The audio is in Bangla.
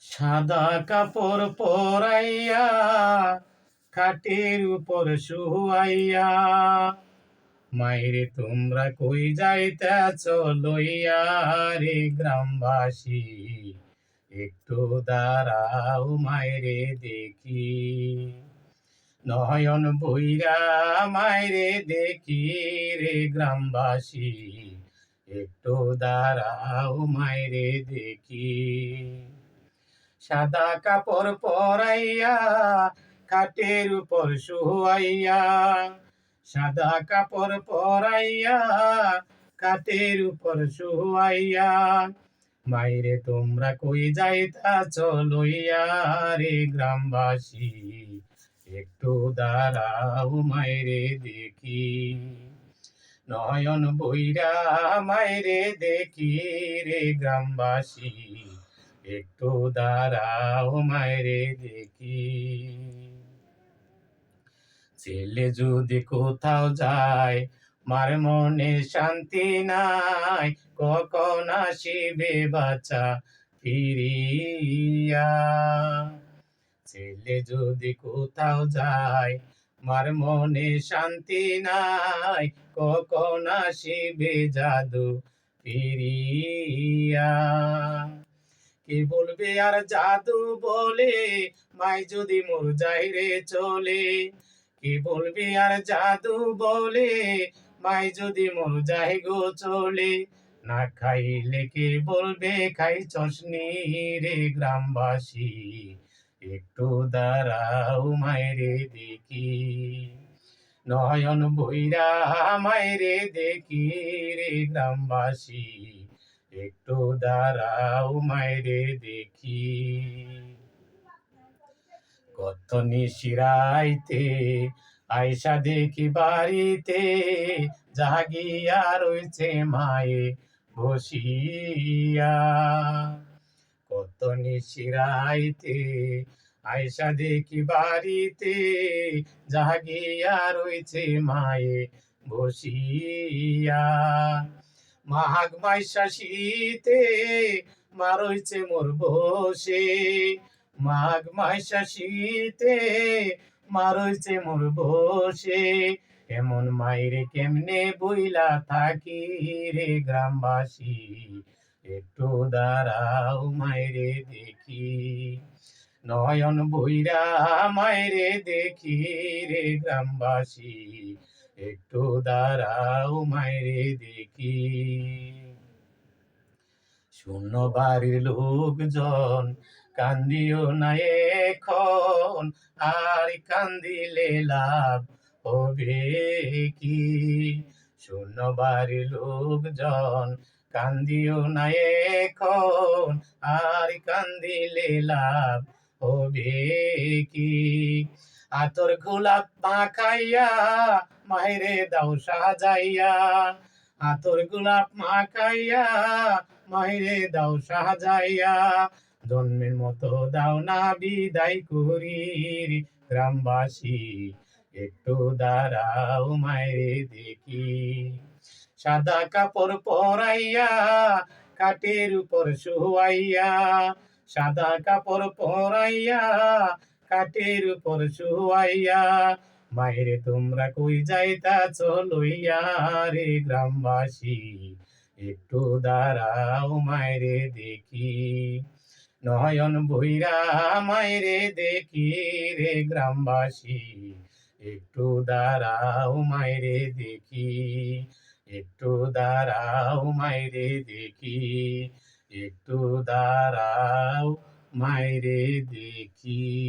সাদা কাপড় পরাইয়া, খাটের উপর শুয়াইয়া, মাইরে, তোমরা কই যাইতেছ লইয়া রে গ্রামবাসী? একটু দাঁড়াও মাইরে দেখি। নয়ন বইরা মাইরে দেখি রে গ্রামবাসী, একটু দাঁড়াও মাইরে দেখি। সাদা কাপড় পরাইয়া, খাটের উপর শুয়াইয়া। সাদা কাপড় পরাইয়া কাটের উপর শুয়াইয়া। মাইরে তোমরা কই যাইতাছ লইয়া রে গ্রামবাসী, একটু দাঁড়াও মাইরে দেখি। নয়ন বইরা মাইরে দেখি রে গ্রামবাসী। একটু দাঁড়াও, মাইরে দেখি। ছেলে যদি কোথাও যায়, মার মনে শান্তি নাই, কখন আসিবে বাচ্চা ফিরিয়া? ছেলে যদি কোথাও যায়, মার মনে শান্তি নাই, কখন আসিবে জাদু ফিরিয়া? কে বলবে আর জাদু বলে? মাই যদি মোর যাই রে চলে, কি বলবি আর জাদু বলে? মাই যদি মোর যাই গো চলে, না খাইলে কে বলবে? খাই চশনি রে গ্রামবাসী, একটু দাঁড়াও মায়েরে দেখি। নয়ন বইরা মায়েরে দেখি রে গ্রামবাসী একটু দাঁড়াও মায়েরে দেখি। কত নিশিরাইতে আয়সা দেখি বাড়িতে, জাগিয়া রয়েছে মায়ে বসিয়া। কত নিশিরাইতে আয়সা দেখি বাড়িতে, জাগিয়া রয়েছে মায়ে বসিয়া। মাঘ মাইশা শীতে মা রয়েছে মোর বসে। মাঘ মাইশা শীতে মা রয়েছে মোর বসে। এমন মাইরে কেমনে বইলা থাকি রে গ্রামবাসী? একটু দাঁড়াও মাইরে দেখি। নয়ন বইরা মাইরে দেখি রে গ্রামবাসী। একটু দাঁড়াও মাইরে দেখি। শূন্য বাড়ির লোকজন কান্দিও না এখন, আর কান্দিলে লাভ হবে কি? শূন্য বাড়ির লোকজন কান্দিও না এখন, আর কান্দিলে লাভ হবে কি? আতর গোলাপ মাখাইয়া মাইরে দাও সাজাইয়া। আতর গোলাপ মাখাইয়া মাইরে দাও সাজাইয়া। জন্মের মতো দাও না বিদায় করি গ্রামবাসী, একটু দাঁড়াও মায়েরে দেখি। সাদা কাপড় পরাইয়া, কাঠের উপর শুয়াইয়া। সাদা কাপড় পরাইয়া কাঠের উপর শুয়াইয়া, মায়েরে তোমরা কই যাইতাছ লইয়া রে গ্রামবাসী? একটু দাঁড়াও মায়েরে দেখি। নয়ন বইরা মায়েরে দেখি রে গ্রামবাসী। একটু দাঁড়াও মায়েরে দেখি। একটু দাঁড়াও মায়েরে দেখি। একটু দাঁড়াও মায়েরে দেখি।